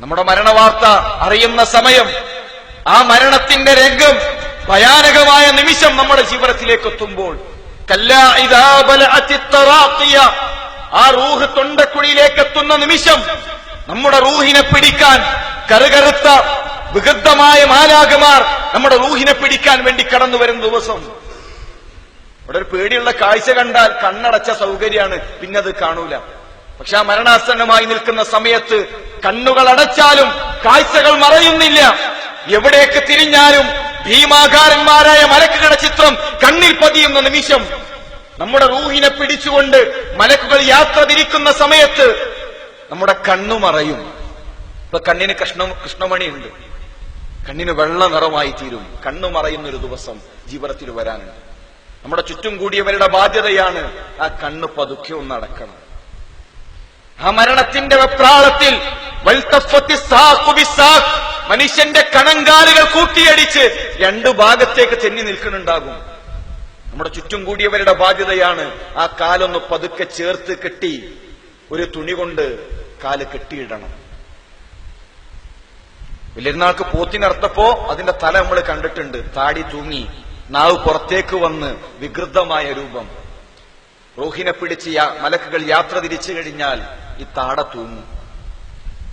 നമ്മുടെ മരണവാർത്ത അറിയുന്ന സമയം ആ മരണത്തിന്റെ രംഗം ഭയാനകമായ നിമിഷം നമ്മുടെ ജീവിതത്തിലേക്ക് എത്തുമ്പോൾ ആ റൂഹ് തൊണ്ടക്കുഴിയിലേക്ക് എത്തുന്ന നിമിഷം നമ്മുടെ റൂഹിനെ പിടിക്കാൻ കറുകറുത്ത വികൃതമായ മാലാകമാർ നമ്മുടെ റൂഹിനെ പിടിക്കാൻ വേണ്ടി കടന്നു വരുന്ന ദിവസം. ഇവിടെ ഒരു പേടിയുള്ള കാഴ്ച കണ്ടാൽ കണ്ണടച്ച സൗകര്യമാണ് പിന്നെ അത് കാണൂല. പക്ഷെ ആ മരണാസന്നമായി നിൽക്കുന്ന സമയത്ത് കണ്ണുകൾ അടച്ചാലും കാഴ്ചകൾ മറയുന്നില്ല. എവിടേക്ക് തിരിഞ്ഞാലും ഭീമാകാരന്മാരായ മലക്കുകളുടെ ചിത്രം കണ്ണിൽ പതിയുന്ന നിമിഷം നമ്മുടെ റൂഹിനെ പിടിച്ചുകൊണ്ട് മലക്കുകൾ യാത്ര തിരിക്കുന്ന സമയത്ത് നമ്മുടെ കണ്ണു മറയും. ഇപ്പൊ കണ്ണിന് കൃഷ്ണ കൃഷ്ണമണിയുണ്ട്. കണ്ണിന് വെള്ള നിറമായി തീരും. കണ്ണു മറയുന്ന ഒരു ദിവസം ജീവിതത്തിൽ വരാനുണ്ട്. നമ്മുടെ ചുറ്റും കൂടിയവരുടെ ബാധ്യതയാണ് ആ കണ്ണ് പതുക്കെ ഒന്ന് അടക്കണം. ആ മരണത്തിന്റെ വെപ്രാളത്തിൽ മനുഷ്യന്റെ കണങ്കാലുകൾ കൂട്ടിയടിച്ച് രണ്ടു ഭാഗത്തേക്ക് ചെന്നി നിൽക്കുന്നുണ്ടാകും. നമ്മുടെ ചുറ്റും കൂടിയവരുടെ ബാധ്യതയാണ് ആ കാലൊന്ന് പതുക്കെ ചേർത്ത് കെട്ടി ഒരു തുണി കൊണ്ട് കാൽ കെട്ടിയിടണം. വലിയനാൾക്ക് പോത്തിനർത്തപ്പോ അതിന്റെ തല നമ്മൾ കണ്ടിട്ടുണ്ട്. താടി തൂങ്ങി നാവ് പുറത്തേക്ക് വന്ന് വികൃതമായ രൂപം. റോഹിനെ പിടിച്ച് മലക്കുകൾ യാത്ര തിരിച്ചു കഴിഞ്ഞാൽ ഈ താട തൂങ്ങും.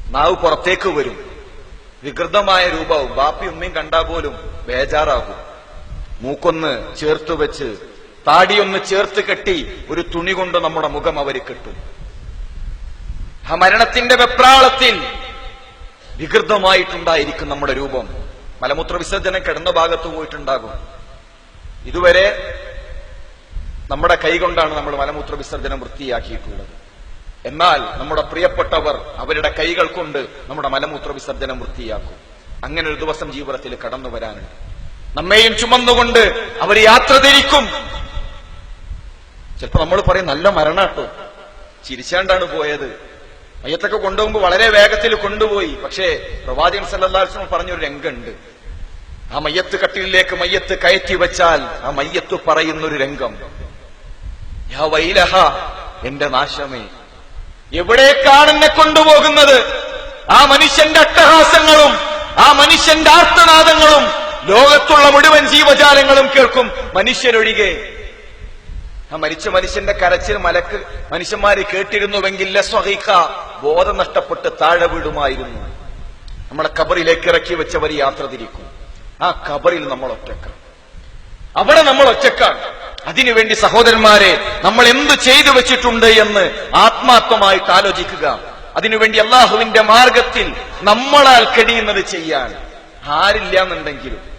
നാവ് പുറത്തേക്ക് വരും. വികൃതമായ രൂപവും ബാപ്പി ഉമ്മയും കണ്ടാൽ പോലും ബേജാറാകും. മൂക്കൊന്ന് ചേർത്ത് വെച്ച് താടിയൊന്ന് ചേർത്ത് കെട്ടി ഒരു തുണി കൊണ്ട് നമ്മുടെ മുഖം അവർ കെട്ടും. ആ മരണത്തിന്റെ വെപ്രാളത്തിൽ വികൃതമായിട്ടുണ്ടായിരിക്കും നമ്മുടെ രൂപം. മലമൂത്ര വിസർജനം കിടന്ന ഭാഗത്ത് പോയിട്ടുണ്ടാകും. ഇതുവരെ നമ്മുടെ കൈകൊണ്ടാണ് നമ്മൾ മലമൂത്ര വിസർജനം വൃത്തിയാക്കിയിട്ടുള്ളത്. എന്നാൽ നമ്മുടെ പ്രിയപ്പെട്ടവർ അവരുടെ കൈകൾ കൊണ്ട് നമ്മുടെ മലമൂത്ര വിസർജനം വൃത്തിയാക്കും. അങ്ങനെ ഒരു ദിവസം ജീവിതത്തിൽ കടന്നു വരാനുണ്ട്. നമ്മെയും ചുമന്നുകൊണ്ട് അവർ യാത്ര തിരിക്കും. ചിലപ്പോ നമ്മൾ പറയും നല്ല മരണാട്ടോ ചിരിച്ചാണ്ടാണ് പോയത്. മയ്യത്തൊക്കെ കൊണ്ടുപോകുമ്പോൾ വളരെ വേഗത്തിൽ കൊണ്ടുപോയി. പക്ഷേ പ്രവാചകൻ സല്ലാസ്ലം പറഞ്ഞൊരു രംഗമുണ്ട്. ആ മയ്യത്ത് കട്ടിലേക്ക് മയ്യത്ത് കയറ്റി വെച്ചാൽ ആ മയ്യത്ത് പറയുന്നൊരു രംഗം. യാ വൈലഹ എന്റെ നാശമേ എവിടേക്കാണ് എന്നെ കൊണ്ടുപോകുന്നത്? ആ മനുഷ്യന്റെ അട്ടഹാസങ്ങളും ആ മനുഷ്യന്റെ ആർത്തനാദങ്ങളും ലോകത്തുള്ള മുഴുവൻ ജീവജാലങ്ങളും കേൾക്കും മനുഷ്യരൊഴികെ. ആ മരിച്ച മനുഷ്യന്റെ കരച്ചിൽ മലക്ക് മനുഷ്യന്മാര് കേട്ടിരുന്നുവെങ്കിൽ സ്വഹിക്ക ബോധം നഷ്ടപ്പെട്ട് താഴെ വീടുമായിരുന്നു നമ്മളെ കബറിലേക്ക് ഇറക്കി വെച്ചവർ യാത്ര തിരിക്കും. ആ കബറിൽ നമ്മൾ ഒറ്റക്കാണ്. അവിടെ നമ്മൾ ഒറ്റക്കാണ്. അതിനുവേണ്ടി സഹോദരന്മാരെ നമ്മൾ എന്ത് ചെയ്തു വെച്ചിട്ടുണ്ട് എന്ന് ആത്മാർത്ഥമായിട്ട് ആലോചിക്കുക. അതിനുവേണ്ടി അള്ളാഹുവിന്റെ മാർഗത്തിൽ നമ്മളാൽ കഴിയുന്നത് ചെയ്യാൻ. ആരില്ല എന്നുണ്ടെങ്കിലും